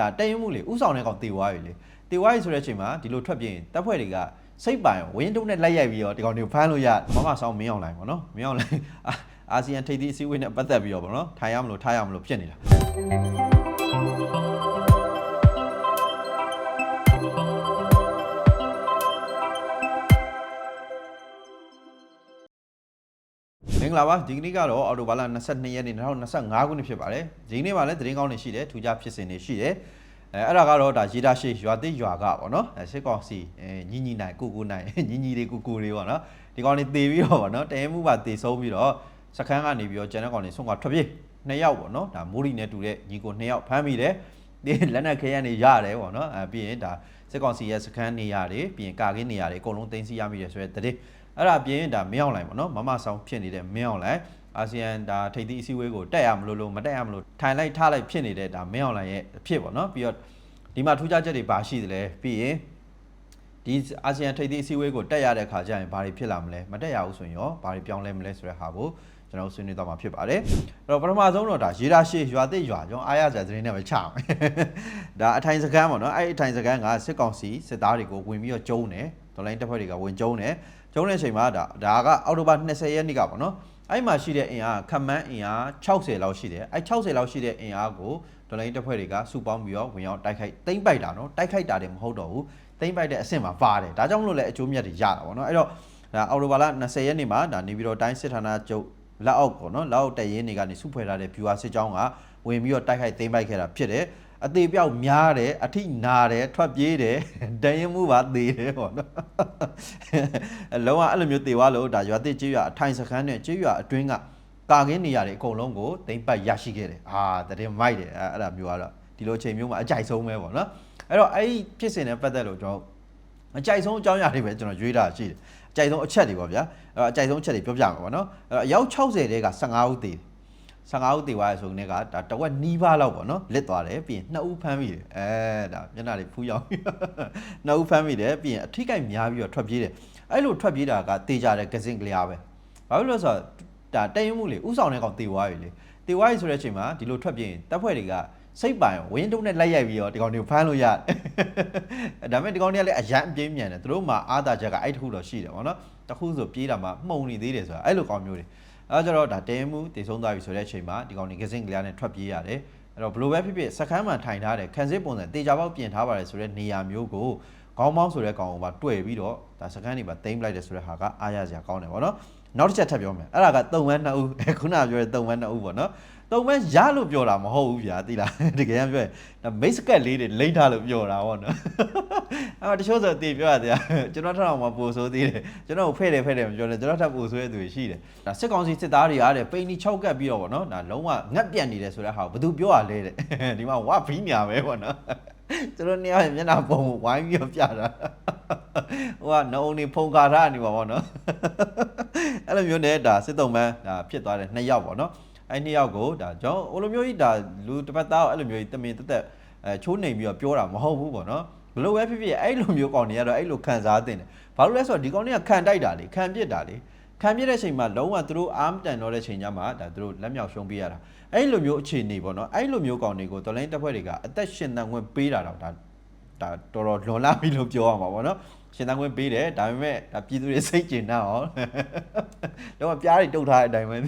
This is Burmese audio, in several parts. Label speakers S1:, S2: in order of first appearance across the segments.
S1: ဒါတရင်မှုလေဥဆောင်တဲ့ကောင်တေသွားပြီလေတေသွားပြီဆိုတဲ့အချိန်မှာဒီလိုထွက်ပြေးရင်တပ်ဖွဲ့တွေကစိတ်ပိုင်ဝင်းတုံးနဲ့လိုက်ရိုက်ပြီးတော့ဒီကောင်တွေကိုဖမ်းလို့ရမမဆောင်မင်းအောင်လိုင်းပေါ့နော်မင်းအောင်လိုင်းအာအာဆီယံထိပ်သီးအစည်းအဝေးနဲ့ပတ်သက်ပြီးတော့ပေါ့နော်ထိုင်ရမလို့ထားရမလို့ဖြစ်နေတာ င်္ဂလာပါဒီကနေ့ကတော့အော်တိုဘာလ22ရက်နေ့2025ခုနှစ်ဖြစ်ပါတယ်ဒီနေ့မှာလည်းသတင်းကောင်းတွေရှိတယ်ထူးခြားဖြစ်စဉ်တွေရှိတယ်အဲအဲ့ဒါကတော့ဒါရေတာရှိရွာတိရွာကပေါ့နော်အဲစစ်ကောင်စီအဲညီညီနိုင်ကိုကိုနိုင်ညီညီတွေကိုကိုတွေပေါ့နော်ဒီကောင်တွေတေပြီးတော့ပေါ့နော်တရင်မှုပါတေဆုံးပြီးတော့စခန်းကနေပြီးတော့ကျန်တဲ့ကောင်တွေဆုံးကထွက်ပြေးနှစ်ယောက်ပေါ့နော်ဒါမိုးရီနဲ့တူတဲ့ညီကိုနှစ်ယောက်ဖမ်းမိတယ်ဒီလက်နက်ခဲရနေရတယ်ပေါ့နော်အဲပြီးရင်ဒါစစ်ကောင်စီရဲ့စခန်းနေရာတွေပြီးရင်ကာကင်းနေရာတွေအကုန်လုံးတင်စီရမိတယ်ဆိုတဲ့တဲ့ အဲ့ဒါပြင်ဒါမင်းအောင်လိုင်းပေါ့နော်မမဆောင်ဖြစ်နေတဲ့မင်းအောင်လိုင်းအာဆီယံဒါထိပ်သီးအစည်းအဝေးကိုတက်ရမလို့လို့မတက်ရမလို့ထိုင်လိုက်ထားလိုက်ဖြစ်နေတဲ့ဒါမင်းအောင်လိုင်းရဲ့အဖြစ်ပေါ့နော်ပြီးတော့ဒီမှာထူးခြားချက်တွေဘာရှိသလဲပြီးရင်ဒီအာဆီယံထိပ်သီးအစည်းအဝေးကိုတက်ရတဲ့ခါကျရင်ဘာတွေဖြစ်လာမလဲမတက်ရဘူးဆိုရင်ရောဘာတွေပြောင်းလဲမလဲဆိုတဲ့ဟာကိုကျွန်တော်ဆွေးနွေးသွားမှာဖြစ်ပါတယ်အဲ့တော့ပထမဆုံးတော့ဒါရေဒါရှေရွာတိတ်ရွာကျွန်တော်အားရစရာသတင်းနဲ့ပဲချမယ်ဒါအထိုင်စကန်းပေါ့နော်အဲ့အထိုင်စကန်းကစစ်ကောင်စီစစ်သားတွေကိုဝင်ပြီးတော့ကျုံးတယ် ဒေါ်လိုင်းတပ်ဖွဲ့တွေကဝင်ကျုံးတယ်ကျုံးတဲ့အချိန်မှာဒါဒါကအောက်တိုဘာ20ရက်နေ့ကပေါ့နော်အဲ့မှာရှိတဲ့အင်အားခမန်းအင်အား60လောက်ရှိတယ်အဲ့60လောက်ရှိတဲ့အင်အားကိုဒေါ်လိုင်းတပ်ဖွဲ့တွေကစုပေါင်းပြီးတော့ဝင်ရောက်တိုက်ခိုက်တိမ့်ပိုက်တာနော်တိုက်ခိုက်တာတွေမဟုတ်တော့ဘူးတိမ့်ပိုက်တဲ့အဆင့်မှာပါတယ်ဒါကြောင့်မလို့လည်းအကျိုးမြတ်တွေရတာပေါ့နော်အဲ့တော့ဒါအောက်တိုဘာလ20ရက်နေ့မှာဒါနေပြီးတော့တိုင်းစစ်ဌာနချုပ်လက်အောက်ပေါ့နော်လက်အောက်တရင်တွေကနေစုဖွဲ့ထားတဲ့ viewer စစ်ကြောင်းကဝင်ပြီးတော့တိုက်ခိုက်သိမ်းပိုက်ခဲ့တာဖြစ်တယ် အသေးပြောက်များတယ်အထိနာတယ်ထွက်ပြေးတယ်တရင်မှုပါသေးတယ်ပေါ့နော်အလုံးဝအဲ့လိုမျိုးသေသွားလို့ဒါရွာတိကျေးရွာအထိုင်စခန်းနဲ့ကျေးရွာအတွင်းကကာကင်းနေရာတွေအကုန်လုံးကိုသိမ်းပိုက်ရရှိခဲ့တယ်အာတရင်မိုက်တယ်အဲ့အဲ့ဒါမျိုးကတော့ဒီလိုအချိန်မျိုးမှာအကြိုက်ဆုံးပဲပေါ့နော်အဲ့တော့အဲ့ဒီဖြစ်စဉ်နဲ့ပတ်သက်လို့ကျွန်တော်အကြိုက်ဆုံးအကြောင်းအရာတွေပဲကျွန်တော်ရွေးတာရှိတယ်အကြိုက်ဆုံးအချက်တွေပေါ့ဗျာအဲ့တော့အကြိုက်ဆုံးအချက်တွေပြောပြမှာပေါ့နော်အဲ့တော့အယောက်60တဲက15ဦးသေတယ် 15ဦးသေသွားရဆိုနေကဒါတဝက်နီးပါးလောက်ပေါ့နော်လစ်သွားတယ်ပြီးရင်2ဦးဖမ်းမိတယ်အဲဒါမျက်နှာတွေဖူးရောက်2ဦးဖမ်းမိတယ်ပြီးရင်အထိကိတ်များပြီးတော့ထွက်ပြေးတယ်အဲ့လိုထွက်ပြေးတာကတေကြတဲ့ဂစင်ကလျာပဲဘာလို့လဲဆိုတော့ဒါတရင်မှုလေဥဆောင်တဲ့ကောင်တေသွားပြီလေတေသွားပြီဆိုတဲ့အချိန်မှာဒီလိုထွက်ပြေးရင်တပ်ဖွဲ့တွေကစိတ်ပိုင်ဝင်းတုံးနဲ့လိုက်ရိုက်ပြီးတော့ဒီကောင်တွေကိုဖမ်းလို့ရတယ်ဒါပေမဲ့ဒီကောင်တွေကလည်းအရန်အပြင်းမြန်တယ်သူတို့မှာအာသာချက်ကအဲ့တခုတော့ရှိတယ်ဗောနော်တခုဆိုပြေးတာမှမှုံနေသေးတယ်ဆိုတာအဲ့လိုကောင်မျိုးတွေ အဲကြတော့ဒါတဲမှုတည်ဆုံးသွားပြီဆိုတဲ့အချိန်မှာဒီကောင်တွေကစင်ကလေးနဲ့ထွက်ပြေးရတယ်အဲ့တော့ဘလိုပဲဖြစ်ဖြစ်စကမ်းမှထိုင်ထားတယ်ခံစစ်ပုံစံတေချာပေါက်ပြင်ထားပါတယ်ဆိုတဲ့နေရာမျိုးကိုခေါင်းပေါင်းဆိုတဲ့ကောင်ကိုပါတွေ့ပြီးတော့ဒါစကမ်းတွေပါတိမ့်လိုက်တယ်ဆိုတဲ့ဟာကအားရစရာကောင်းတယ်ဗောနော်နောက်တစ်ချက်ထပ်ပြောမယ်အဲ့ဒါကတုံဝမ်းနှစ်ဦးခုနကပြောတဲ့တုံဝမ်းနှစ်ဦးဗောနော် တုံဝမ်းရလို့ပြောတာမဟုတ်ဘူးဗျာသိလားတကယ်ပြောရင်ဒါမိတ်စကက်လေးတွေလိမ့်ထားလို့ပြောတာဗောနော်အဲ့တချို့ဆိုတေပြောရတယ်ကျွန်တော်ထထောင်မှာပို့ဆိုသေးတယ်ကျွန်တော်ဖဲ့တယ်ဖဲ့တယ်မပြောနဲ့ကျွန်တော်ထပ်ပို့ဆိုရတဲ့သူရှိတယ်ဒါစစ်ကောင်စီစစ်သားတွေအားတဲ့ပိန်နီ၆ကပ်ပြီးတော့ဗောနော်ဒါလုံးဝငက်ပြတ်နေတယ်ဆိုတဲ့ဟာကိုဘယ်သူပြောရလဲတဲ့ဒီမှာဝါဘီးညာပဲဗောနော်ကျွန်တော်နေရာမျက်နှာပုံဝိုင်းပြီးတော့ပြတာဟိုကနှုံနေဖုန်ကာထားနေပါဗောနော်အဲ့လိုမျိုးနဲ့ဒါစစ်တုံးမန်းဒါဖြစ်သွားတဲ့နှစ်ယောက်ဗောနော် အဲ့နှစ်ယောက်ကိုဒါကျွန်တော်ဟိုလိုမျိုးကြီးဒါလူတစ်ပတ်သားအဲ့လိုမျိုးကြီးတမင်တက်တက်အဲချိုးနေပြီးတော့ပြောတာမဟုတ်ဘူးဗောနော်ဘလို့ပဲဖြစ်ဖြစ်အဲ့လိုမျိုးကောင်တွေကတော့အဲ့လိုခံစားတင်တယ်ဘာလို့လဲဆိုတော့ဒီကောင်တွေကခံတိုက်တာလေခံပစ်တာလေခံပြတဲ့ချိန်မှာလုံးဝသူတို့အာမတန်တော့တဲ့ချိန်ညမှာဒါသူတို့လက်မြောက်ရှုံးပေးရတာအဲ့လိုမျိုးအခြေအနေပေါ့နော်အဲ့လိုမျိုးကောင်တွေကိုတော်လိုင်းတက်ဖွဲ့တွေကအသက်ရှင်သန်ခွင့်ပေးတာတော့ဒါဒါတော်တော်လွန်လာပြီလို့ပြောရမှာပေါ့နော် ရှင်သန်ခွင့်ပေးတယ်ဒါပေမဲ့ဒါပြည်သူတွေစိတ်ကျင်တာအောင်တော့ပြားတွေတုတ်ထားတဲ့အတိုင်းပဲ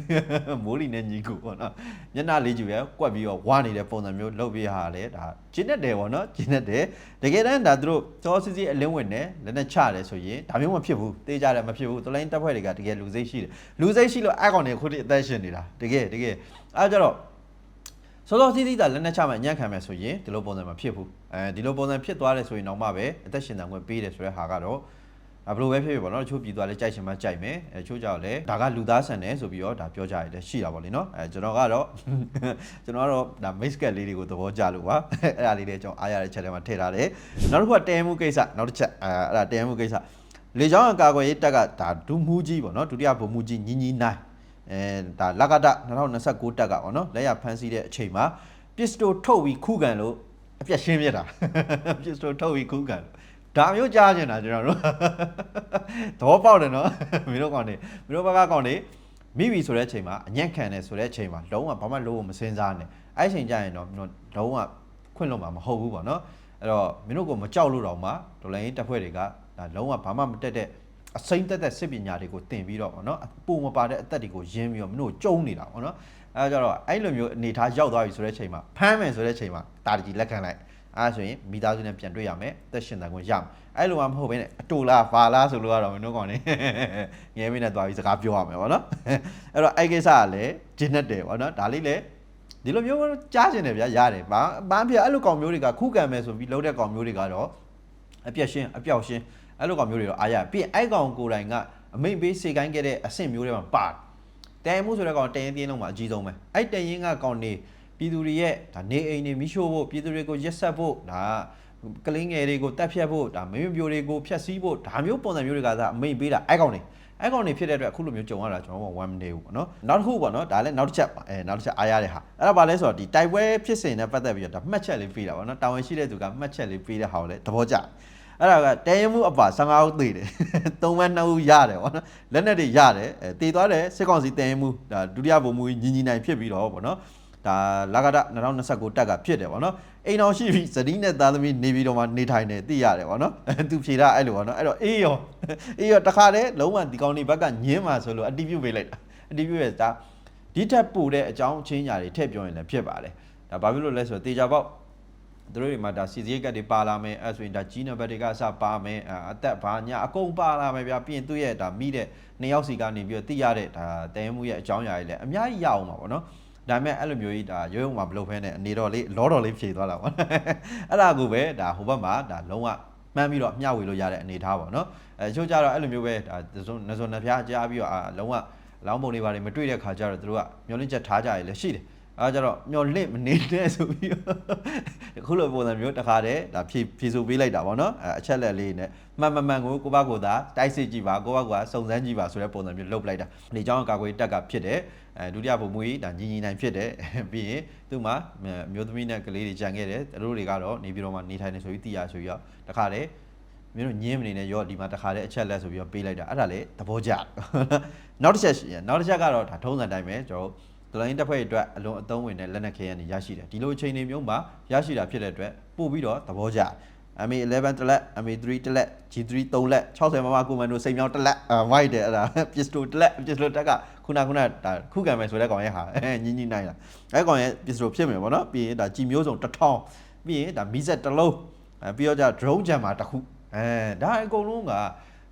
S1: မိုးလီနဲ့ညီကူပေါ့နော်မျက်နှာလေးကျူရကွက်ပြီးတော့ဝါနေတဲ့ပုံစံမျိုးလုပ်ပြဟာလေဒါကျင်းတတ်တယ်ပေါ့နော်ကျင်းတတ်တယ်တကယ်တမ်းဒါသူတို့စောစစ်စစ်အလင်းဝင်တယ်လက်နဲ့ချတယ်ဆိုရင်ဒါမျိုးမဖြစ်ဘူးတေးကြတယ်မဖြစ်ဘူးတော်လိုင်းတက်ဖွဲ့တွေကတကယ်လူစိတ်ရှိတယ်လူစိတ်ရှိလို့အကောင်တွေခုတည်းအသက်ရှင်နေတာတကယ်တကယ်အဲကြတော့ စောစောစီးစီးတာလက်နဲ့ချမှညံ့ခံမယ်ဆိုရင်ဒီလိုပုံစံမဖြစ်ဘူးအဲဒီလိုပုံစံဖြစ်သွားတယ်ဆိုရင်တော့မှပဲအသက်ရှင်တန်ခွင့်ပေးတယ်ဆိုတဲ့ဟာကတော့အဘလိုပဲဖြစ်ဖြစ်ပေါ့နော်တချို့ပြည်သူကလည်းကြိုက်ချင်မှကြိုက်မယ်အဲတချို့ကြောက်လည်းဒါကလူသားဆန်တယ်ဆိုပြီးတော့ဒါပြောကြရတယ်ရှိတာပေါ့လေနော်အဲကျွန်တော်ကတော့ကျွန်တော်ကတော့ဒါ mix cat လေးတွေကိုသဘောကျလို့ပါအဲ့ဒါလေးတွေကျွန်တော်အားရတဲ့ချက်ထဲမှာထည့်ထားတယ်နောက်တစ်ခုကတဲမှုကိစ္စနောက်တစ်ချက်အဲအဲ့ဒါတဲမှုကိစ္စလေကြောင်းအကာအကွယ်ရေးတက်ကဒါဒုမှုကြီးပေါ့နော်ဒုတိယဗိုလ်မှုကြီးညီညီနိုင် အဲဒါလကဒ2029တက်ကပေါ့နော်လက်ရဖမ်းဆီးတဲ့အချိန်မှာပစ္စတိုထုတ်ပြီးခုခံလို့အပြက်ရှင်းပြတာပစ္စတိုထုတ်ပြီးခုခံလို့ဒါမျိုးကြားကျင်တာကျွန်တော်တို့သဘောပေါက်တယ်နော်မင်းတို့ကောင်နေမင်းတို့ဘက်ကကောင်နေမိပြီဆိုတဲ့အချိန်မှာအညံ့ခံတယ်ဆိုတဲ့အချိန်မှာလုံးဝဘာမှလုံးဝမစင်စားနဲ့အဲ့ချိန်ကျရင်တော့မင်းတို့လုံးဝခွင့်လွှတ်မှာမဟုတ်ဘူးပေါ့နော်အဲ့တော့မင်းတို့ကမကြောက်လို့တော့မှဒေါ်လာရင်းတပ်ဖွဲ့တွေကဒါလုံးဝဘာမှမတက်တဲ့ အစိမ့်တက်တဲ့စစ်ပညာတွေကိုသင်ပြီးတော့ပေါ့နော်ပုံမပါတဲ့အသက်တွေကိုရင်းပြီးတော့မင်းတို့ကြုံနေတာပေါ့နော်အဲဒါကြတော့အဲ့လိုမျိုးအနေထားရောက်သွားပြီဆိုတဲ့ချိန်မှာဖမ်းမယ်ဆိုတဲ့ချိန်မှာတာတကြီးလက်ခံလိုက်အဲဆိုရင်မိသားစုနဲ့ပြန်တွေ့ရမယ်သက်ရှင်တန်ခွင့်ရမယ်အဲ့လိုမှမဟုတ်ဘဲနဲ့အတူလားဖာလားဆိုလို့ကတော့မင်းတို့ကောင်နေငဲမင်းနဲ့သွားပြီးစကားပြောရမယ်ပေါ့နော်အဲ့တော့အဲ့ကိစ္စကလည်းဂျင်းနဲ့တယ်ပေါ့နော်ဒါလေးလည်းဒီလိုမျိုးကြားကျင်တယ်ဗျာရတယ်ဘာဘာဖြစ်အဲ့လိုကောင်မျိုးတွေကခုခံမယ်ဆိုပြီးလုံးတဲ့ကောင်မျိုးတွေကတော့အပြက်ရှင်းအပြောက်ရှင်း အဲ့လိုကောင်မျိုးတွေတော့အားရပြီးရင်အဲ့ကောင်ကိုယ်တိုင်ကအမိတ်ပေးစေကိုင်းခဲ့တဲ့အဆင့်မျိုးတွေမှာပါတယ်တန်မှုဆိုတဲ့ကောင်တန်ရင်တင်းလုံးမှာအကြီးဆုံးပဲအဲ့တန်ရင်ကကောင်နေပြည်သူတွေရဲ့ဒါနေအိမ်တွေမိရှို့ဖို့ပြည်သူတွေကိုရက်ဆက်ဖို့ဒါကလင်းငယ်တွေကိုတက်ဖြတ်ဖို့ဒါမင်းမျိုးတွေကိုဖျက်ဆီးဖို့ဒါမျိုးပုံစံမျိုးတွေကသာအမိတ်ပေးတာအဲ့ကောင်နေအဲ့ကောင်နေဖြစ်တဲ့အတွက်အခုလိုမျိုးကြုံရတာကျွန်တော်တို့ဝမ်းမနေဘူးပေါ့နော်နောက်တစ်ခုပေါ့နော်ဒါလည်းနောက်တစ်ချက်ပါအဲနောက်တစ်ချက်အားရတဲ့ဟာအဲ့ဒါဘာလဲဆိုတော့ဒီတိုက်ပွဲဖြစ်စဉ်နဲ့ပတ်သက်ပြီးတော့ဒါမှတ်ချက်လေးပေးတာပေါ့နော်တာဝန်ရှိတဲ့သူကမှတ်ချက်လေးပေးတဲ့ဟာကိုလည်းသဘောကျတယ် အဲ့ဒါကတဲရမှုအပါ15ဦးသေတယ်သုံးမ2ဦးရတယ်ဗောနော်လက်နဲ့တွေရတယ်အဲသေသွားတယ်စစ်ကောင်စီတဲရမှုဒါဒုတိယဗိုလ်မှူးကြီးညီညီနိုင်ဖြစ်ပြီးတော့ဗောနော်ဒါလာကဒ2029တက်ကဖြစ်တယ်ဗောနော်အိမ်အောင်ရှိပြီဇနီးနဲ့သားသမီးနေပြီးတော့မှနေထိုင်တယ်သိရတယ်ဗောနော်သူဖြေတာအဲ့လိုဗောနော်အဲ့တော့အေးရောအေးရောတခါတည်းလုံးဝဒီကောင်လေးဘက်ကညင်းมาဆိုလို့အတီးပြုတ်ပေးလိုက်တာအတီးပြုတ်ရဲ့ဒါဒီထက်ပိုတဲ့အကြောင်းအချင်းညာတွေထည့်ပြောရင်လည်းဖြစ်ပါတယ်ဒါဘာဖြစ်လို့လဲဆိုတော့တေချာပေါက် သူတို့တွေမှာဒါစီစီကတ်တွေပါလာမယ်အဲဆိုရင်ဒါကြီးနံပါတ်တွေကအစပါမယ်အသက်ဘာညာအကုန်ပါလာမယ်ဗျာပြီးရင်သူ့ရဲ့ဒါမိတဲ့နှစ်ယောက်စီကနေပြီးတော့သိရတဲ့ဒါတန်မှုရဲ့အကြောင်းအရာတွေလည်းအများကြီးရအောင်ပါဗောနော်ဒါပေမဲ့အဲ့လိုမျိုးကြီးဒါရုံရုံမှာမလုပ်ဖဲနဲ့အနေတော်လေးလောတော်လေးဖြေသွားတာဗောအဲ့ဒါကိုပဲဒါဟိုဘက်မှာဒါလုံးဝမှန်းပြီးတော့မျှဝေလို့ရတဲ့အနေထားပေါ့နော်အဲချို့ကြတော့အဲ့လိုမျိုးပဲဒါဇွန်နဇွန်နှဖျားကြားပြီးတော့အာလုံးဝလောင်းပုံတွေပါတွေမတွေ့တဲ့ခါကျတော့တို့ကမျောလင့်ချက်ထားကြရလည်းရှိတယ် အဲကြတော့မျောလင့်မနေနဲ့ဆိုပြီးခုလိုပုံစံမျိုးတခါတည်းဒါဖြည့်ဖြည့်ဆိုပေးလိုက်တာပေါ့နော်အချက်လက်လေးနဲ့မှန်မှန်မှန်ကိုကိုဘကိုသာတိုက်စစ်ကြည့်ပါကိုဘကိုကစုံစမ်းကြည့်ပါဆိုတဲ့ပုံစံမျိုးလုပ်လိုက်တာနေကြောင်းကာကွယ်တက်ကဖြစ်တယ်အဲဒုတိယဘုံမူကြီးဒါညီညီနိုင်ဖြစ်တယ်ပြီးရင်သူ့မှာမျိုးသမီးနဲ့ကလေးတွေကြံခဲ့တယ်သူတို့တွေကတော့နေပြီးတော့မှနေထိုင်နေဆိုပြီးသိရဆိုပြီးတော့တခါတည်းမင်းတို့ညင်းမနေနဲ့ရောဒီမှာတခါတည်းအချက်လက်ဆိုပြီးတော့ပေးလိုက်တာအဲ့ဒါလေသဘောကျနောက်တစ်ချက်ရှိရနောက်တစ်ချက်ကတော့ဒါထုံးစံတိုင်းပဲကျွန်တော် ဒလိုင်းတက်ဖွဲ့အတွက်အလုံးအသုံးဝင်တဲ့လက်နက်ခဲယမ်းတွေရရှိတယ်ဒီလိုအချိန်တွေမျိုးမှာရရှိတာဖြစ်တဲ့အတွက်ပို့ပြီးတော့သဘောကျ MA11 တစ်လက် MA3 တစ်လက် G3 3လက်60မမကွန်မန်ဒိုစိန်မြောင်းတစ်လက်အာ white တယ်အဲ့ဒါ pistol တစ်လက် pistol တက်ကခုနခုနဒါခုခံမယ်ဆိုတဲ့ကောင်ရဲ့ဟာအဲညင်းညင်းနိုင်လားအဲ့ကောင်ရဲ့ pistol ဖြစ်မယ်ဗောနော်ပြီးရင်ဒါ G မျိုးစုံတစ်ထောင်ပြီးရင်ဒါမီးဆက်တစ်လုံးအဲပြီးတော့じゃ drone jammer တစ်ခုအဲဒါအကုန်လုံးက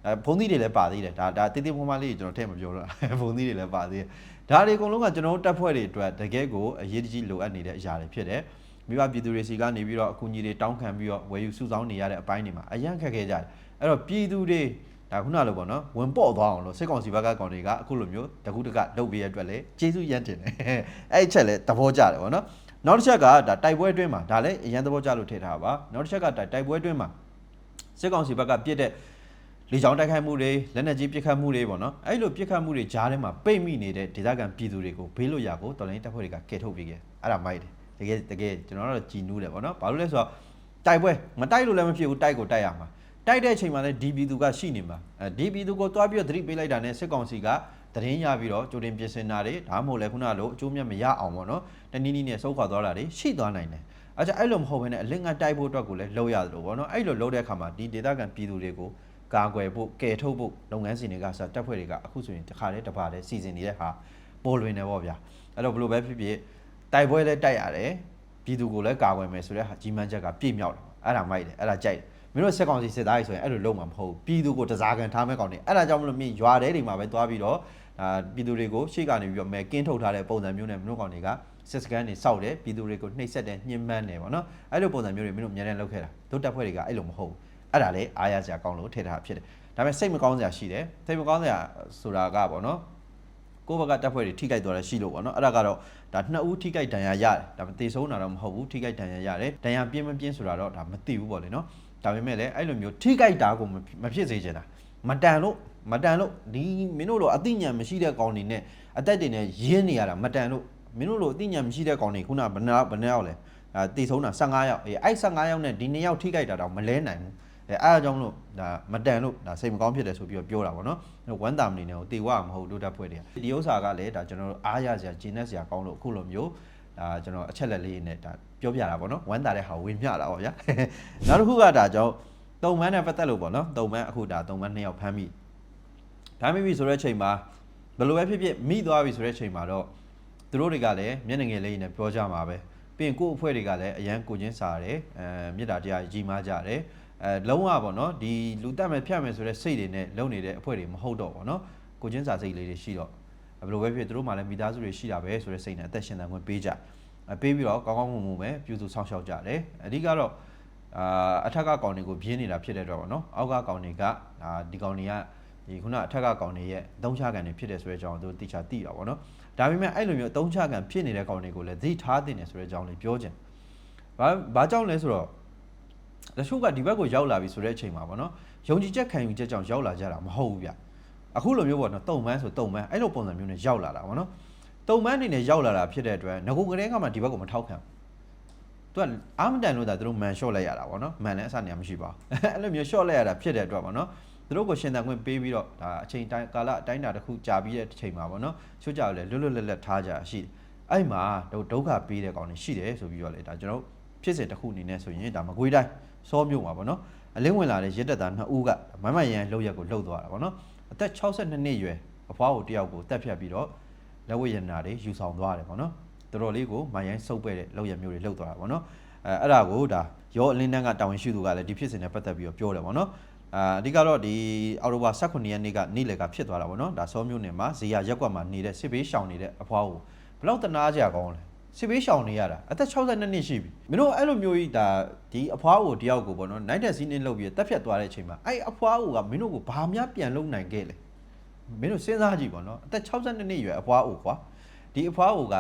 S1: အဲဘုံသီးတွေလည်းပါသေးတယ်ဒါဒါတေးသေးဖွားဖွားလေးကျွန်တော်ထည့်မပြောတော့ဘုံသီးတွေလည်းပါသေးတယ် ဒါတွေအကုန်လုံးကကျွန်တော်တို့တပ်ဖွဲ့တွေအတွက်တကယ်ကိုအရေးတကြီးလိုအပ်နေတဲ့အရာတွေဖြစ်တယ်မိဘပြည်သူတွေစီကနေပြီးတော့အကူအညီတွေတောင်းခံပြီးတော့ဝယ်ယူစုဆောင်းနေရတဲ့အပိုင်းတွေမှာအရန်ခက်ခဲကြတယ်အဲ့တော့ပြည်သူတွေဒါခုနလိုပေါ့နော်ဝင်ပေါ့သွားအောင်လို့စစ်ကောင်စီဘက်ကကောင်တွေကအခုလိုမျိုးတကူတကလုပ်ပေးရတဲ့အတွက်လေကျေးဇူးရမ်းတင်တယ်အဲ့ဒီချက်လေသဘောကျတယ်ပေါ့နော်နောက်တစ်ချက်ကဒါတိုက်ပွဲအတွင်းမှာဒါလည်းအရန်သဘောကျလို့ထည့်ထားပါနောက်တစ်ချက်ကတိုက်ပွဲအတွင်းမှာစစ်ကောင်စီဘက်ကပြစ်တဲ့ လေကြောင်းတိုက်ခိုက်မှုတွေလက်နက်ကြီးပစ်ခတ်မှုတွေပေါ့နော်အဲ့လိုပစ်ခတ်မှုတွေကြားထဲမှာပိတ်မိနေတဲ့ဒေသခံပြည်သူတွေကိုဘေးလွတ်ရာကိုတော်လိုင်းတပ်ဖွဲ့တွေကကယ်ထုတ်ပေးခဲ့အဲ့ဒါမိုက်တယ်တကယ်တကယ်ကျွန်တော်တို့ကြည်နူးတယ်ပေါ့နော်ဘာလို့လဲဆိုတော့တိုက်ပွဲမတိုက်လို့လည်းမဖြစ်ဘူးတိုက်ကိုတိုက်ရမှာတိုက်တဲ့အချိန်မှာလည်းဒီပြည်သူကရှိနေမှာအဲဒီပြည်သူကိုတွားပြီးတော့သတိပေးလိုက်တာနဲ့စစ်ကောင်စီကတရင်ရပြီးတော့ကြိုတင်ပြင်ဆင်တာတွေဒါမှမဟုတ်လဲခုနလိုအကျိုးမြတ်မရအောင်ပေါ့နော်တနည်းနည်းနဲ့စုပ်ခွာသွားတာတွေရှိသွားနိုင်တယ်အဲကြောင့်အဲ့လိုမဟုတ်ဘဲနဲ့အလင်းကတိုက်ဖို့အတွက်ကိုလည်းလှုပ်ရတယ်လို့ပေါ့နော်အဲ့လိုလှုပ်တဲ့အခါမှာဒီဒေသခံပြည်သူတွေကို ကာကွယ်ဖို့ကယ်ထုတ်ဖို့လုပ်ငန်းစဉ်တွေကစတက်ဖွဲ့တွေကအခုဆိုရင်တစ်ခါတည်းတစ်ပါတည်းစီစဉ်နေတဲ့ဟာပေါ်လွင်နေပေါ့ဗျာအဲ့တော့ဘယ်လိုပဲဖြစ်ဖြစ်တိုက်ပွဲလည်းတိုက်ရတယ်ပြည်သူကိုလည်းကာကွယ်မယ်ဆိုတဲ့ဟာကြီးမှန်းချက်ကပြည့်မြောက်တယ်အဲ့ဒါမိုက်တယ်အဲ့ဒါကြိုက်တယ်မင်းတို့စစ်ကောင်စီစစ်သားကြီးဆိုရင်အဲ့လိုလုပ်မှာမဟုတ်ဘူးပြည်သူကိုတစားကန်ထားမဲ့ကောင်တွေအဲ့ဒါကြောင့်မလို့မြင်ရွာတဲတွေမှာပဲသွားပြီးတော့အာပြည်သူတွေကိုရှေ့ကနေပြီးတော့မဲကင်းထုတ်ထားတဲ့ပုံစံမျိုးနဲ့မင်းတို့ကောင်တွေကစစ်စကန်တွေစောက်တယ်ပြည်သူတွေကိုနှိပ်စက်တယ်ညှဉ်းပန်းတယ်ပေါ့နော်အဲ့လိုပုံစံမျိုးတွေမင်းတို့အများနဲ့လုပ်ခဲ့တာတို့တပ်ဖွဲ့တွေကအဲ့လိုမဟုတ်ဘူး အဲ့ဒါလည်းအားရစရာကောင်းလို့ထည့်ထားဖြစ်တယ်ဒါပေမဲ့စိတ်မကောင်းစရာရှိတယ်စိတ်မကောင်းစရာဆိုတာကပေါ့နော်ကိုယ့်ဘက်ကတပ်ဖွဲ့တွေထိခိုက်သွားတာရှိလို့ပေါ့နော်အဲ့ဒါကတော့ဒါနှစ်ဦးထိခိုက်ဒဏ်ရာရတယ်ဒါပေသေဆုံးတာတော့မဟုတ်ဘူးထိခိုက်ဒဏ်ရာရတယ်ဒဏ်ရာပြင်းမပြင်းဆိုတာတော့ဒါမသိဘူးပေါ့လေနော်ဒါပေမဲ့လည်းအဲ့လိုမျိုးထိခိုက်တာကိုမဖြစ်စေချင်တာမတန်လို့မတန်လို့ဒီမင်းတို့လိုအသိဉာဏ်မရှိတဲ့ကောင်တွေနဲ့အသက်တွေနဲ့ရင်းနေရတာမတန်လို့မင်းတို့လိုအသိဉာဏ်မရှိတဲ့ကောင်တွေခုနဘယ်နှဘယ်နှရောက်လဲအဲတည်ဆုံးတာ15ယောက်အေးအဲ့15ယောက်နဲ့ဒီ2ယောက်ထိခိုက်တာတော့မလဲနိုင်ဘူး အဲအားအကြောင်းလို့ဒါမတန်လို့ဒါစိတ်မကောင်းဖြစ်တယ်ဆိုပြီးတော့ပြောတာပေါ့နော်ဝမ်းတာမနေနဲ့တေဝမဟုတ်တို့တက်ဖွဲ့တွေကဒီဥစ္စာကလည်းဒါကျွန်တော်တို့အားရစရာဂျင်းနဲ့စရာကောင်းလို့အခုလိုမျိုးဒါကျွန်တော်အချက်လက်လေးနဲ့ဒါပြောပြတာပေါ့နော်ဝမ်းတာတဲ့ဟာကိုဝင်မျှတာပေါ့ဗျာနောက်တစ်ခုကဒါကြောင့်တုံမန်းနဲ့ပတ်သက်လို့ပေါ့နော်တုံမန်းအခုဒါတုံမန်းနှစ်ယောက်ဖမ်းမိဖမ်းမိပြီဆိုတဲ့အချိန်မှာဘယ်လိုပဲဖြစ်ဖြစ်မိသွားပြီဆိုတဲ့အချိန်မှာတော့သူတို့တွေကလည်းမျက်နှာငယ်လေးနဲ့ပြောကြမှာပဲပြီးရင်ကိုယ့်အဖွဲ့တွေကလည်းအရန်ကိုချင်းစားတယ်အဲမေတ္တာတရားကြီးမားကြတယ် အဲလုံးဝပေါ့နော်ဒီလူတက်မဲ့ဖြတ်မဲ့ဆိုတဲ့စိတ်တွေနဲ့လုံနေတဲ့အဖွဲ့တွေမဟုတ်တော့ပေါ့နော်ကိုချင်းစားစိတ်လေးတွေရှိတော့ဘယ်လိုပဲဖြစ်သူတို့မှလည်းမိသားစုတွေရှိတာပဲဆိုတဲ့စိတ်နဲ့အသက်ရှင်သန်ခွင့်ပေးကြအပေးပြီးတော့ကောင်းကောင်းမွန်မွန်ပဲပြုစုဆောင်ရှောက်ကြတယ်အဓိကတော့အာအထက်ကကောင်တွေကိုပြင်းနေတာဖြစ်တဲ့တော့ဗောနော်အောက်ကကောင်တွေကအာဒီကောင်တွေကဒီခုနအထက်ကကောင်တွေရဲ့အသုံးချကန်တွေဖြစ်တယ်ဆိုတဲ့အကြောင်းကိုသူတို့တိကျသိတာဗောနော်ဒါပေမဲ့အဲ့လိုမျိုးအသုံးချကန်ဖြစ်နေတဲ့ကောင်တွေကိုလည်းသတိထားသင့်တယ်ဆိုတဲ့အကြောင်းလေးပြောချင်ဘာဘာကြောင့်လဲဆိုတော့ တချို့ကဒီဘက်ကိုရောက်လာပြီဆိုတဲ့အချိန်မှာဗောနော်ယုံကြည်ချက်ခံယူချက်ကြောင့်ရောက်လာကြတာမဟုတ်ဘူးဗျအခုလိုမျိုးပေါ့နော်တုံမန်းဆိုတုံမန်းအဲ့လိုပုံစံမျိုးနဲ့ရောက်လာတာပေါ့နော်တုံမန်းအနေနဲ့ရောက်လာတာဖြစ်တဲ့အတွက်ငကိုကလေးကမှဒီဘက်ကိုမထောက်ခံသူကအာမတန်လို့ဒါသူတို့မန်ရှော့လိုက်ရတာပေါ့နော်မန်လည်းအစနေရာမရှိပါဘူးအဲ့လိုမျိုးရှော့လိုက်ရတာဖြစ်တဲ့အတွက်ပေါ့နော်သူတို့ကိုရှင်သန်ခွင့်ပေးပြီးတော့ဒါအချိန်တိုင်းကာလအတိုင်းတာတစ်ခုကြာပြီးတဲ့အချိန်မှာပေါ့နော်ချို့ကြောက်လေလွတ်လွတ်လပ်လပ်ထားကြရှိတယ်အဲ့မှာဒုက္ခပေးတဲ့ကောင်တွေရှိတယ်ဆိုပြီးတော့လေဒါကျွန်တော်ဖြစ်စဉ်တစ်ခုအနေနဲ့ဆိုရင်ဒါမကွေးတိုင်း စောမြို့မှာပေါ့နော်အလင်းဝင်လာတဲ့ရက်တက်သားနှစ်ဦးကမမရန်လောက်ရက်ကိုလှုပ်သွားတာပေါ့နော်အသက်62နှစ်ရွယ်အဖွားကိုတယောက်ကိုတက်ဖြတ်ပြီးတော့လက်ဝဲရနာတွေယူဆောင်သွားတယ်ပေါ့နော်တော်တော်လေးကိုမိုင်းရိုင်းစုပ်ပဲ့တဲ့လောက်ရမျိုးတွေလှုပ်သွားတာပေါ့နော်အဲအဲ့ဒါကိုဒါရောအလင်းတန်းကတာဝန်ရှိသူကလည်းဒီဖြစ်စဉ်နဲ့ပတ်သက်ပြီးတော့ပြောတယ်ပေါ့နော်အာအဓိကတော့ဒီအော်တိုဘာ18ရက်နေ့ကနေ့လယ်ကဖြစ်သွားတာပေါ့နော်ဒါစောမျိုးနယ်မှာဇေယျရက်ကွက်မှာနေတဲ့စစ်ဘေးရှောင်နေတဲ့အဖွားကိုဘယ်လောက်တနာကြကောင်းလဲ စစ်ဘေးရှောင်နေရတာအသက်62နှစ်ရှိပြီမင်းတို့အဲ့လိုမျိုးကြီးဒါဒီအဖွားကိုတယောက်ကိုပေါ့နော်နိုင်တဲ့စီးနေလောက်ပြီးတက်ဖြတ်သွားတဲ့အချိန်မှာအဲ့အဖွားကိုကမင်းတို့ကိုဘာများပြန်လုပ်နိုင်ခဲ့လဲမင်းတို့စဉ်းစားကြည့်ပါနော်အသက်62နှစ်ရွယ်အဖွားအိုကွာဒီအဖွားအိုက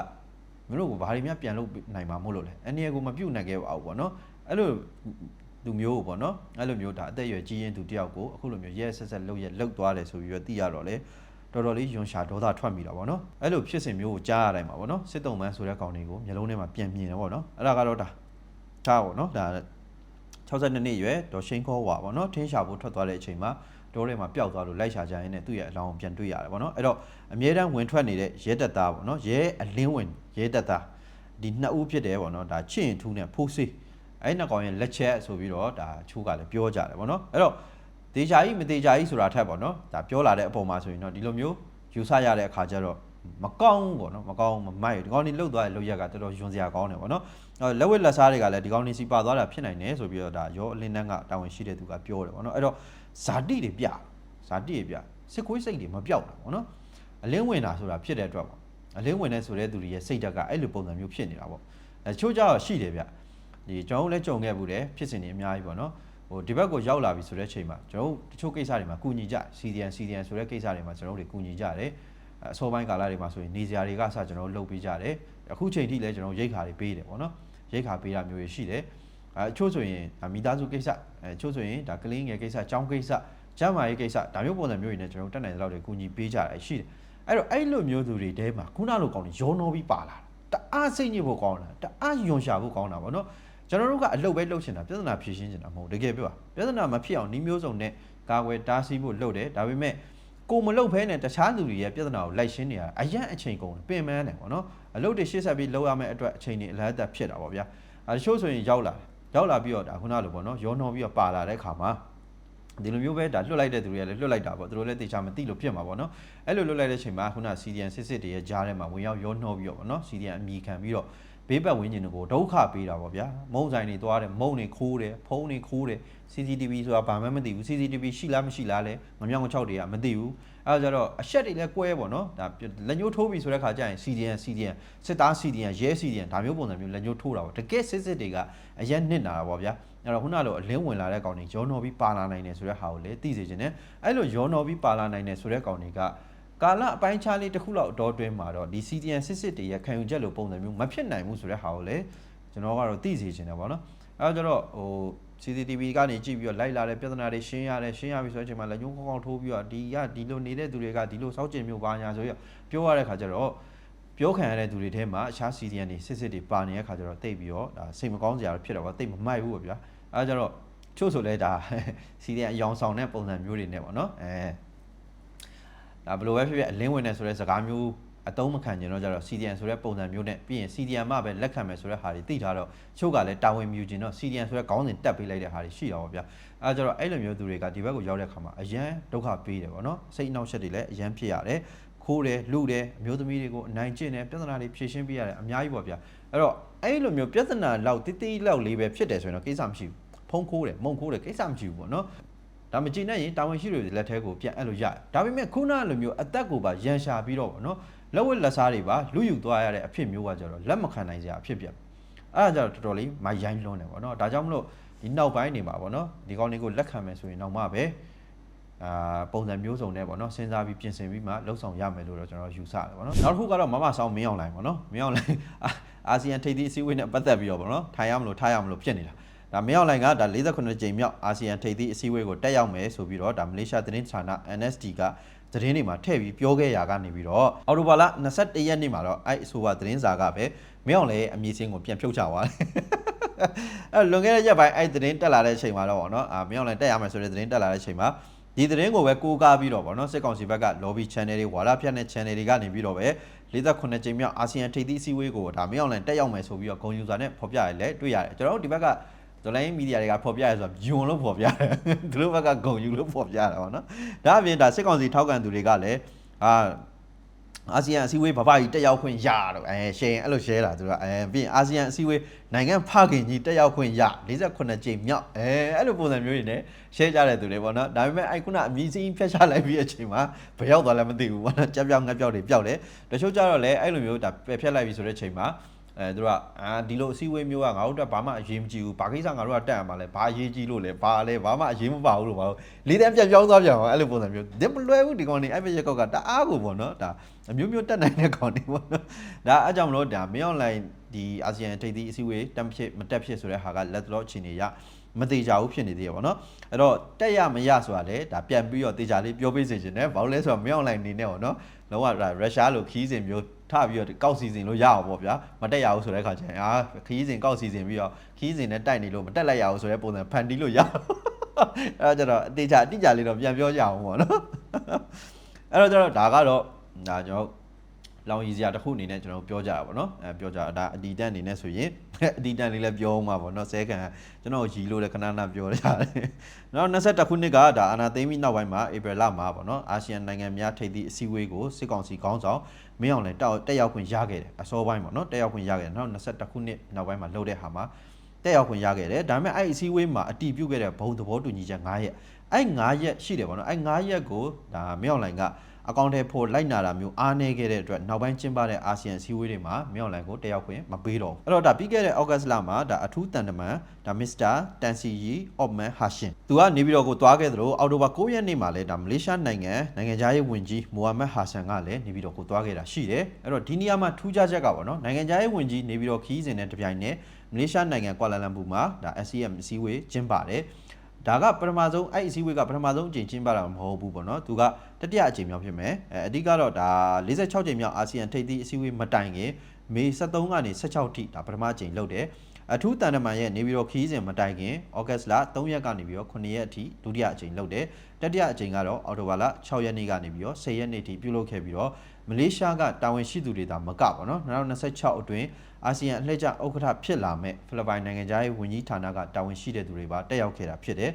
S1: မင်းတို့ကဘာတွေများပြန်လုပ်နိုင်မှာမို့လို့လဲအနေကိုမပြုတ်နိုင်ခဲ့ပါဘူးပေါ့နော်အဲ့လိုလူမျိုးကိုပေါ့နော်အဲ့လိုမျိုးဒါအသက်အရွယ်ကြီးရင်သူတယောက်ကိုအခုလိုမျိုးရဲဆက်ဆက်လှုပ်ရဲလှုပ်သွားတယ်ဆိုပြီးတော့သိရတော့လေ တော်တော်လေးယွန်ရှာဒေါသထွက်မိတာပေါ့နော်အဲ့လိုဖြစ်စဉ်မျိုးကိုကြားရတိုင်းမှာပေါ့နော်စစ်တုံးမန်းဆိုတဲ့ကောင်တွေကိုမျိုးလုံးထဲမှာပြန်မြင်တယ်ပေါ့နော်အဲ့ဒါကတော့ဒါထားပေါ့နော်ဒါ62နှစ်ရွယ်ဒေါ်ရှိန်ခေါ်ဝါပေါ့နော်ထင်းရှာဖို့ထွက်သွားတဲ့အချိန်မှာတိုးထဲမှာပျောက်သွားလို့လိုက်ရှာကြရင်လည်းသူ့ရဲ့အလောင်းကိုပြန်တွေ့ရတယ်ဗောနော်အဲ့တော့အမြဲတမ်းဝင်ထွက်နေတဲ့ရဲတပ်သားဗောနော်ရဲအလင်းဝင်ရဲတပ်သားဒီနှစ်ဦးဖြစ်တယ်ဗောနော်ဒါချင့်ထူးနဲ့ဖိုးစေးအဲ့နှစ်ကောင်ရဲ့လက်ချက်ဆိုပြီးတော့ဒါချိုးကလည်းပြောကြတယ်ဗောနော်အဲ့တော့ ဒေချာကြီးမဒေချာကြီးဆိုတာထက်ဗောနော်ဒါပြောလာတဲ့အပေါ်မှာဆိုရင်တော့ဒီလိုမျိုးယူဆရတဲ့အခါကျတော့မကောင်းဘူးဗောနော်မကောင်းမမိုက်ဒီကောင်นี่လှုပ်သွားတဲ့လှုပ်ရက်ကတော်တော်ယွန်စရာကောင်းတယ်ဗောနော်အဲ့လက်ဝက်လက်စားတွေကလည်းဒီကောင်นี่စီပါသွားတာဖြစ်နိုင်တယ်ဆိုပြီးတော့ဒါရောအလင်းတန်းကတာဝန်ရှိတဲ့သူကပြောတယ်ဗောနော်အဲ့တော့ဇာတိတွေပြတယ်ဇာတိရပြစစ်ခွေးစိတ်တွေမပြောက်တာပေါ့နော်အလင်းဝင်တာဆိုတာဖြစ်တဲ့အတွက်ပေါ့အလင်းဝင်တဲ့ဆိုတဲ့သူတွေရဲ့စိတ်ဓာတ်ကအဲ့လိုပုံစံမျိုးဖြစ်နေတာပေါ့အဲချို့ကြတော့ရှိတယ်ဗျဒီကျွန်တော်တို့လည်းကြုံခဲ့ဘူးတယ်ဖြစ်စဉ်တွေအများကြီးပေါ့နော် ဟိုဒီဘက်ကိုရောက်လာပြီဆိုတဲ့ချိန်မှာကျွန်တော်တို့တချို့ကိစ္စတွေမှာကုညီကြ CDN CDN ဆိုတဲ့ကိစ္စတွေမှာကျွန်တော်တို့တွေကုညီကြတယ်အစောပိုင်းကာလတွေမှာဆိုရင်နေစရာတွေကစကျွန်တော်တို့လုပ်ပေးကြတယ်အခုချိန်ထိလည်းကျွန်တော်တို့ရိတ်ခါတွေပေးတယ်ပေါ့နော်ရိတ်ခါပေးတာမျိုးတွေရှိတယ်အဲအချို့ဆိုရင်မိသားစုကိစ္စအဲအချို့ဆိုရင်ဒါကလေးငယ်ကိစ္စចောင်းကိစ္စကျမ်းမာရေးကိစ္စဒါမျိုးပုံစံမျိုးတွေနဲ့ကျွန်တော်တို့တက်နိုင်တဲ့လောက်တွေကူညီပေးကြတာရှိတယ်အဲ့တော့အဲ့လိုမျိုးသူတွေတဲမှာခုနလိုကောင်းနေရောနှောပြီးပါလာတာတအားစိတ်ညစ်ဖို့ကောင်းတာတအားယွန်ရှာဖို့ကောင်းတာဗောနော် ကျွန်တော်တို့ကအလုပ်ပဲလုပ်ချင်တာပြဿနာဖြေရှင်းချင်တာမဟုတ်တကယ်ပြောပြဿနာမဖြစ်အောင်နှီးမျိုးစုံနဲ့ကာကွယ်တားဆီးဖို့လုပ်တယ်ဒါပေမဲ့ကိုမလုပ်ဖဲနဲ့တခြားသူတွေရဲ့ပြဿနာကိုလိုက်ရှင်းနေရတာအရင်အချိန်ကုန်တယ်ပင်ပန်းတယ်ဗောနော်အလုပ်တွေရှေ့ဆက်ပြီးလုပ်ရမယ့်အတွက်အချိန်တွေအလားတက်ဖြစ်တာဗောဗျာအဲတချို့ဆိုရင်ရောက်လာရောက်လာပြီးတော့ဒါခုနလိုဗောနော်ရောနှောပြီးတော့ပါလာတဲ့ခါမှာဒီလိုမျိုးပဲဒါလွတ်လိုက်တဲ့သူတွေကလည်းလွတ်လိုက်တာပေါ့သူတို့လည်းတေချာမသိလို့ဖြစ်မှာပေါ့နော်အဲ့လိုလွတ်လိုက်တဲ့အချိန်မှာခုန CDN စစ်စစ်တွေရဲ့ကြားထဲမှာဝင်ရောက်ရောနှောပြီးတော့ပေါ့နော် CDN အမိခံပြီးတော့ ဘေးပတ်ဝန်းကျင်တွေကိုဒုက္ခပေးတာပေါ့ဗျာမုံဆိုင်တွေသွားတယ်မုံတွေခိုးတယ်ဖုံးတွေခိုးတယ် CCTV ဆိုတာဘာမှမသိဘူး CCTV ရှိလားမရှိလားလဲငမြောင်6တွေကမသိဘူးအဲဒါကြတော့အဆက်တွေလည်းကွဲပေါ့နော်ဒါလက်ညှိုးထိုးပြီဆိုတဲ့ခါကျရင် CDN CDN စစ်သား CDN ရဲ CDN ဒါမျိုးပုံစံမျိုးလက်ညှိုးထိုးတာပေါ့တကယ်စစ်စစ်တွေကအရင်နစ်နာတာပေါ့ဗျာအဲ့တော့ခုနလိုအလင်းဝင်လာတဲ့ကောင်တွေရောနော်ပြီးပါလာနိုင်တယ်ဆိုတဲ့ဟာကိုလည်းသိစေချင်တယ်အဲ့လိုရောနော်ပြီးပါလာနိုင်တယ်ဆိုတဲ့ကောင်တွေက ကာလအပိုင်းခြားလေးတစ်ခုလောက်အတော်တွင်းမှာတော့ဒီ CDN စစ်စစ်တွေရဲ့ခံယူချက်လိုပုံစံမျိုးမဖြစ်နိုင်ဘူးဆိုတဲ့ဟာကိုလည်းကျွန်တော်ကတော့သိစေချင်တယ်ပေါ့နော်အဲ့တော့ကျတော့ဟို CCTV ကနေကြည့်ပြီးတော့လိုက်လာတဲ့ပြဿနာတွေရှင်းရတယ်ရှင်းရပြီဆိုတဲ့အချိန်မှာလက်ညှိုးကောင်းကောင်းထိုးပြီးတော့ဒီကဒီလိုနေတဲ့သူတွေကဒီလိုစောက်ကျင်မျိုးပါညာဆိုရပြောရတဲ့ခါကျတော့ပြောခံရတဲ့သူတွေထဲမှာအခြား CDN တွေစစ်စစ်တွေပါနေတဲ့ခါကျတော့တိတ်ပြီးတော့ဒါစိတ်မကောင်းစရာဖြစ်တော့တိတ်မမိုက်ဘူးပေါ့ဗျာအဲကြတော့ချို့ဆိုလဲဒါ CDN အယောင်ဆောင်တဲ့ပုံစံမျိုးတွေနဲ့ပေါ့နော်အဲ ဒါဘယ်လိုပဲဖြစ်ဖြစ်အလင်းဝင်နေဆိုတဲ့စကားမျိုးအတုံးမခံကျင်တော့ကြတော့ CDN ဆိုတဲ့ပုံစံမျိုးနဲ့ပြီးရင် CDN မှပဲလက်ခံမယ်ဆိုတဲ့ဟာတွေသိထားတော့ချို့ကလည်းတာဝန်မြူကျင်တော့ CDN ဆိုတဲ့ခေါင်းစဉ်တက်ပေးလိုက်တဲ့ဟာတွေရှိတာပေါ့ဗျာအဲဒါကြတော့အဲ့လိုမျိုးသူတွေကဒီဘက်ကိုရောက်တဲ့ခါမှာအရန်ဒုက္ခပေးတယ်ပေါ့နော်စိတ်အနှောက်အယှက်တွေလည်းအရန်ဖြစ်ရတယ်ခိုးတယ်လူတယ်အမျိုးသမီးတွေကိုအနိုင်ကျင့်တယ်ပြဿနာတွေဖြေရှင်းပေးရတယ်အများကြီးပေါ့ဗျာအဲ့တော့အဲ့လိုမျိုးပြဿနာလောက်တိတိလောက်လေးပဲဖြစ်တယ်ဆိုရင်တော့ကိစ္စမရှိဘူးဖုံးခိုးတယ်မုံခိုးတယ်ကိစ္စမရှိဘူးပေါ့နော် ဒါမကြည့်နဲ့ရင်တာဝန်ရှိတွေလက်ထဲကိုပြန်အဲ့လိုရတယ်ဒါပေမဲ့ခုနလိုမျိုးအသက်ကိုပါရန်ရှာပြီးတော့ဗောနော်လက်ဝက်လက်စားတွေပါလူယူသွားရတဲ့အဖြစ်မျိုးကကြတော့လက်မခံနိုင်စရာအဖြစ်ပြတ်အဲ့ဒါကြတော့တော်တော်လေးမရိုင်းလွန်းတယ်ဗောနော်ဒါကြောင့်မလို့ဒီနောက်ပိုင်းနေမှာဗောနော်ဒီကောင်းလေးကိုလက်ခံမယ်ဆိုရင်တော့မှပဲအာပုံစံမျိုးစုံနဲ့ဗောနော်စဉ်းစားပြီးပြင်ဆင်ပြီးမှလှုပ်ဆောင်ရမယ်လို့တော့ကျွန်တော်ယူဆတယ်ဗောနော်နောက်တစ်ခုကတော့မမဆောင်မင်းအောင်လိုင်းဗောနော်မင်းအောင်လိုင်းအာဆီယံထိပ်သီးအစည်းအဝေးနဲ့ပတ်သက်ပြီးတော့ဗောနော်ထိုင်ရမလို့ထားရမလို့ဖြစ်နေတာ ဒါမင်းအောင်လိုင်ကဒါ48ကြိမ်မြောက်အာဆီယံထိပ်သီးအစည်းအဝေးကိုတက်ရောက်မယ်ဆိုပြီးတော့ဒါမလေးရှားသတင်းဌာန NSD ကသတင်းတွေမှာထည့်ပြီးပြောခဲ့ရာကနေပြီးတော့အော်တိုဘာလ21ရက်နေ့မှာတော့အဲ့အဆိုပါသတင်းစာကပဲမင်းအောင်လည်းအမည်စင်းကိုပြန်ဖြုတ်ချသွားတယ်အဲ့လွန်ခဲ့တဲ့ရက်ပိုင်းအဲ့သတင်းတက်လာတဲ့အချိန်မှာတော့ဗောနော်အာမင်းအောင်လည်းတက်ရမယ်ဆိုတဲ့သတင်းတက်လာတဲ့အချိန်မှာဒီသတင်းကိုပဲကိုးကားပြီးတော့ဗောနော်စစ်ကောင်စီဘက်က lobby channel တွေဝါဒဖြန့်တဲ့ channel တွေကနေပြီးတော့ပဲ48ကြိမ်မြောက်အာဆီယံထိပ်သီးအစည်းအဝေးကိုဒါမင်းအောင်လည်းတက်ရောက်မယ်ဆိုပြီးတော့ဂုံယူစာနဲ့ဖော်ပြရလဲတွေ့ရတယ်ကျွန်တော်တို့ဒီဘက်က ဇလိုင်းမီဒီယာတွေကဖော်ပြရဲဆိုတာယွန်လို့ဖော်ပြတယ်သူတို့ဘက်ကဂုံယူလို့ဖော်ပြတာပေါ့နော်ဒါအပြင်ဒါစစ်ကောင်စီထောက်ခံသူတွေကလည်းအာအာဆီယံအစည်းအဝေးဘာဘာကြီးတက်ရောက်ခွင့်ရတော့အဲရှယ်အဲ့လို share တာသူကအဲပြီးရင်အာဆီယံအစည်းအဝေးနိုင်ငံဖခင်ကြီးတက်ရောက်ခွင့်ရ48ကြိမ်မြောက်အဲအဲ့လိုပုံစံမျိုးတွေနဲ့ share ကြတဲ့သူတွေပေါ့နော်ဒါပေမဲ့အဲ့ခုနအမည်စင်းဖြတ်ချလိုက်ပြီးအချိန်မှာဘယ်ရောက်သွားလဲမသိဘူးပေါ့နော်ကြက်ပြောက်ငက်ပြောက်တွေပျောက်တယ်တချို့ကြတော့လည်းအဲ့လိုမျိုးဒါပယ်ဖြတ်လိုက်ပြီးဆိုတဲ့အချိန်မှာ အဲသူတို့ကအာဒီလိုအစည်းအဝေးမျိုးကငါတို့တက်ဘာမှအရေးမကြီးဘူးဘာကိစ္စငါတို့ကတက်ရမှာလဲဘာအရေးကြီးလို့လဲဘာလဲဘာမှအရေးမပါဘူးလို့ဘာလို့လေးတန်းပြန်ပြောင်းသွားပြန်အောင်အဲ့လိုပုံစံမျိုးဒီမလွယ်ဘူးဒီကောင်နေအဲ့ဘက်ရက်ကောက်ကတအားကိုပေါ့နော်ဒါအမျိုးမျိုးတက်နိုင်တဲ့ကောင်နေပေါ့နော်ဒါအားကြောင့်မလို့ဒါမင်းအွန်လိုင်းဒီအာဆီယံထိပ်သီးအစည်းအဝေးတက်ဖြစ်မတက်ဖြစ်ဆိုတဲ့ဟာကလက်တော့အခြေအနေရမသေးကြဘူးဖြစ်နေသေးရပေါ့နော်အဲ့တော့တက်ရမရဆိုတာလေဒါပြန်ပြီးတော့တေချာလေးပြောပေးစေချင်တယ်ဘာလို့လဲဆိုတော့မင်းအွန်လိုင်းနေနဲ့ပေါ့နော်လုံးဝဒါရုရှားလိုခီးစဉ်မျိုး ထပြီးတော့ကောက်စီစဉ်လို့ရအောင်ပေါ့ဗျာမတက်ရဘူးဆိုတဲ့အခါကျရင်အာခီးစဉ်ကောက်စီစဉ်ပြီးတော့ခီးစဉ်နဲ့တိုက်နေလို့မတက်လိုက်ရဘူးဆိုတဲ့ပုံစံဖန်တီးလို့ရအောင်အဲ့တော့ကျတော့အတေချာအတိအကျလေးတော့ပြန်ပြောကြအောင်ပေါ့နော်အဲ့တော့ကျတော့ဒါကတော့ဒါကျွန်တော် လောင်ရည်စရာတစ်ခုအနေနဲ့ကျွန်တော်ပြောကြတာပေါ့နော်အဲပြောကြတာဒါအဒီတန်အနေနဲ့ဆိုရင်အဒီတန်လေးလည်းပြောအောင်ပါပေါ့နော်ဆဲခံကျွန်တော်ရီလို့လည်းခဏခဏပြောကြတယ်နောက်22ခုနှစ်ကဒါအာနာသိမ်းပြီးနောက်ပိုင်းမှာဧပြီလမှာပေါ့နော်အာဆီယံနိုင်ငံများထိပ်သီးအစည်းအဝေးကိုစစ်ကောင်စီခေါင်းဆောင်မင်းအောင်လည်းတက်တက်ရောက်ခွင့်ရခဲ့တယ်အစောပိုင်းပေါ့နော်တက်ရောက်ခွင့်ရခဲ့တယ်နောက်22ခုနှစ်နောက်ပိုင်းမှာလှုပ်တဲ့ဟာမှာတက်ရောက်ခွင့်ရခဲ့တယ်ဒါပေမဲ့အဲ့အစည်းအဝေးမှာအတီးပြုတ်ခဲ့တဲ့ဘုံသဘောတူညီချက်9ရက်အဲ့9ရက်ရှိတယ်ပေါ့နော်အဲ့9ရက်ကိုဒါမင်းအောင်လိုင်က အကောင့်ထဲဖို့လိုက်နာတာမျိုးအားနည်းခဲ့တဲ့အတွက်နောက်ပိုင်းကျင်းပတဲ့အာဆီယံစည်းဝေးတွေမှာမြောက်လိုင်ကိုတက်ရောက်ခွင့်မပေးတော့ဘူးအဲ့တော့ဒါပြီးခဲ့တဲ့ဩဂတ်လမှာဒါအထူးတန်တမန်ဒါမစ္စတာတန်စီယီအော့မန်ဟာရှင်သူကနေပြီးတော့ကိုသွားခဲ့သလိုအောက်တိုဘာ9ရက်နေ့မှာလည်းဒါမလေးရှားနိုင်ငံနိုင်ငံသားရေးဝန်ကြီးမိုဟာမက်ဟာဆန်ကလည်းနေပြီးတော့ကိုသွားခဲ့တာရှိတယ်အဲ့တော့ဒီနေရာမှာထူးခြားချက်ကပေါ့နော်နိုင်ငံသားရေးဝန်ကြီးနေပြီးတော့ခီးစဉ်နဲ့တပြိုင်နက်မလေးရှားနိုင်ငံကွာလာလမ်ပူမှာဒါ SCM စည်းဝေးကျင်းပါတယ် ဒါကပထမဆုံးအဲ့အစည်းအဝေးကပထမဆုံးအကြိမ်ကျင်းပတာမဟုတ်ဘူးပေါ့နော်သူကတတိယအကြိမ်မြောက်ဖြစ်မယ်အဲအဓိကတော့ဒါ46ကြိမ်မြောက်အာဆီယံထိပ်သီးအစည်းအဝေးမတိုင်ခင်မေ73ကနေ16ထိဒါပထမအကြိမ်လုပ်တယ်အထူးတန်တမန်ရဲ့နေပြီးတော့ခီးစဉ်မတိုင်ခင်ဩဂတ်လ3ရက်ကနေပြီးတော့9ရက်အထိဒုတိယအကြိမ်လုပ်တယ် တတိယအကြိမ်ကတော့အော်တိုဘာလ6ရက်နေ့ကနေပြီးတော့10ရက်နေ့ထိပြုလုပ်ခဲ့ပြီးတော့မလေးရှားကတာဝန်ရှိသူတွေဒါမကပေါ့နော်2026အတွင်းအာဆီယံအလှည့်ကျဥက္ကဋ္ဌဖြစ်လာမဲ့ဖိလစ်ပိုင်နိုင်ငံသားရေးဝန်ကြီးဌာနကတာဝန်ရှိတဲ့သူတွေပါတက်ရောက်ခဲ့တာဖြစ်တယ်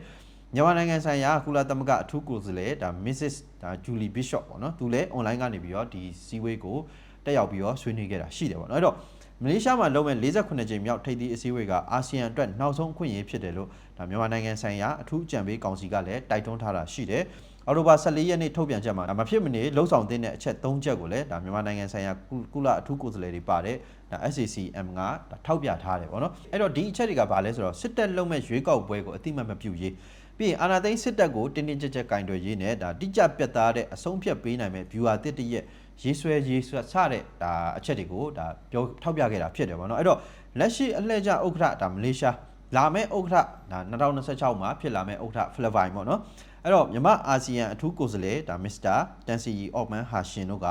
S1: မြန်မာနိုင်ငံဆိုင်ရာကုလသမဂ္ဂအထူးကိုယ်စားလှယ်ဒါ Mrs ဒါဂျူလီဘစ်ရှော့ပေါ့နော်သူလည်း online ကနေပြီးတော့ဒီစီဝေးကိုတက်ရောက်ပြီးတော့ဆွေးနွေးခဲ့တာရှိတယ်ပေါ့နော်အဲ့တော့ မလေးရှားမှာလုပ်မဲ့48ကြိမ်မြောက်ထိပ်သီးအစည်းအဝေးကအာဆီယံအတွက်နောက်ဆုံးအခွင့်အရေးဖြစ်တယ်လို့ဒါမြန်မာနိုင်ငံဆိုင်ရာအထူးအကြံပေးကောင်စီကလည်းတိုက်တွန်းထားတာရှိတယ်အော်တိုဘာ14ရက်နေ့ထုတ်ပြန်ချက်မှာမဖြစ်မနေလှုပ်ဆောင်တဲ့အချက်3ချက်ကိုလည်းဒါမြန်မာနိုင်ငံဆိုင်ရာကုလအထူးကိုယ်စားလှယ်တွေပါတယ်ဒါ SACM ကဒါထောက်ပြထားတယ်ပေါ့နော်အဲ့တော့ဒီအချက်တွေကဘာလဲဆိုတော့စစ်တပ်လုံးမဲ့ရွေးကောက်ပွဲကိုအတိမတ်မပြုရေးပြီးရင်အာဏာသိမ်းစစ်တပ်ကိုတင်းတင်းကြပ်ကြပ်ကင်တွယ်ရေးနဲ့ဒါတိကျပြတ်သားတဲ့အဆုံးဖြတ်ပေးနိုင်မဲ့ viewer တစ်တရက် ရေးဆွဲရေးဆွဲစတဲ့ဒါအချက်တွေကိုဒါပြောထောက်ပြခဲ့တာဖြစ်တယ်ပေါ့နော်အဲ့တော့လက်ရှိအလှည့်ကျဥက္ကဋ္ဌဒါမလေးရှားလာမဲ့ဥက္ကဋ္ဌဒါ2026မှာဖြစ်လာမဲ့ဥက္ကဋ္ဌဖိလစ်ပိုင်ပေါ့နော်အဲ့တော့မြန်မာအာဆီယံအထူးကိုယ်စားလှယ်ဒါမစ္စတာတန်စီအော့မန်ဟာရှင်တို့က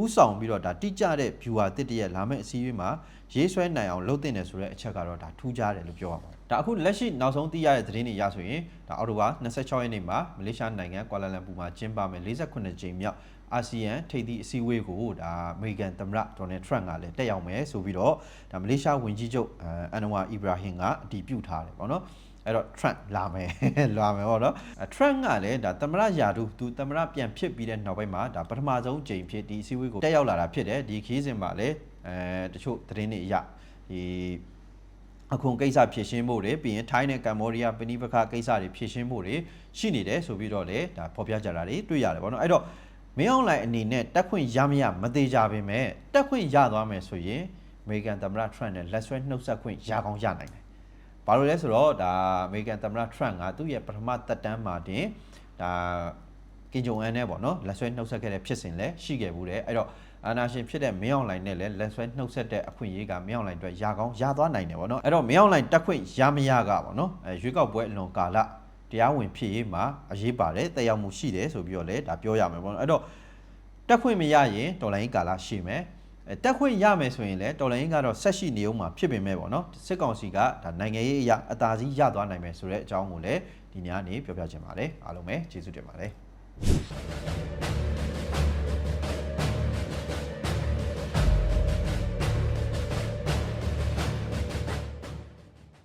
S1: ဥဆောင်ပြီးတော့ဒါတိကျတဲ့ viewer တစ်တရက်လာမယ့်အစည်းအဝေးမှာရေးဆွဲနိုင်အောင်လုပ်တင်တယ်ဆိုတဲ့အချက်ကတော့ဒါထူးခြားတယ်လို့ပြောရမှာဒါအခုလက်ရှိနောက်ဆုံးသိရတဲ့သတင်းတွေရဆိုရင်ဒါအော်တိုဘာ26ရက်နေ့မှာမလေးရှားနိုင်ငံကွာလာလမ်ပူမှာကျင်းပမယ်48ကြိမ်မြောက် အာဆီယံထိပ်သီးအစည်းအဝေးကိုဒါအမေရိကန်သမ္မတဒေါ်နယ်ထရန့်ကလည်းတက်ရောက်မယ်ဆိုပြီးတော့ဒါမလေးရှားဝန်ကြီးချုပ်အန်နဝါအီဘရာဟင်ကအတည်ပြုထားတယ်ပေါ့နော်အဲ့တော့ Trump လာမယ်လာမယ်ပေါ့နော်အဲ Trump ကလည်းဒါသမ္မတယာဒူသူသမ္မတပြန်ဖြစ်ပြီးတဲ့နောက်ပိုင်းမှာဒါပထမဆုံးကြိမ်ဖြစ်ဒီအစည်းအဝေးကိုတက်ရောက်လာတာဖြစ်တယ်ဒီခီးစဉ်မှာလည်းအဲတချို့သတင်းတွေအရဒီအခုကိစ္စဖြည့်ရှင်းဖို့တွေပြီးရင်ထိုင်းနဲ့ကမ္ဘောဒီးယားပဏိပခကိစ္စတွေဖြည့်ရှင်းဖို့တွေရှိနေတယ်ဆိုပြီးတော့လေဒါဖော်ပြကြတာတွေတွေ့ရတယ်ပေါ့နော်အဲ့တော့ မင်းအောင်လိုင်အနေနဲ့တက်ခွင့်ရမရမသေးကြပါပဲတက်ခွင့်ရသွားမယ်ဆိုရင်အမေရိကန်သမ္မတ Trump နဲ့လက်ဆွဲနှုတ်ဆက်ခွင့်ရကောင်းရနိုင်တယ်ဘာလို့လဲဆိုတော့ဒါအမေရိကန်သမ္မတထရန့်ကသူ့ရဲ့ပထမသက်တမ်းမှာတင်ဒါကင်ဂျုံအန်နဲ့ပေါ့နော်လက်ဆွဲနှုတ်ဆက်ခဲ့တဲ့ဖြစ်စဉ်လည်းရှိခဲ့ဘူးတဲ့အဲ့တော့အာနာရှင်ဖြစ်တဲ့မင်းအောင်လှိုင်နဲ့လည်းလက်ဆွဲနှုတ်ဆက်တဲ့အခွင့်အရေးကမင်းအောင်လှိုင်အတွက်ရကောင်းရသွားနိုင်တယ်ပေါ့နော်အဲ့တော့မင်းအောင်လှိုင်တက်ခွင့်ရမရကပေါ့နော်အဲရွေးကောက်ပွဲအလွန်ကာလ တရားဝင်ဖြစ်ရေးမှာအရေးပါတယ်တက်ရောက်မှုရှိတယ်ဆိုပြီးတော့လည်းဒါပြောရမယ်ပေါ့နော်အဲ့တော့တက်ခွင့်မရရင်တော်လိုင်းကာလရှိမယ်အဲတက်ခွင့်ရမယ်ဆိုရင်လည်းတော်လိုင်းကတော့ဆက်ရှိနေအောင်မှာဖြစ်ပေမဲ့ပေါ့နော်စစ်ကောင်စီကဒါနိုင်ငံရေးအရာအသာစီးရသွားနိုင်မယ်ဆိုတဲ့အကြောင်းကိုလည်းဒီညနေပြောပြချင်ပါတယ်အားလုံးပဲကျေးဇူးတင်ပါတယ်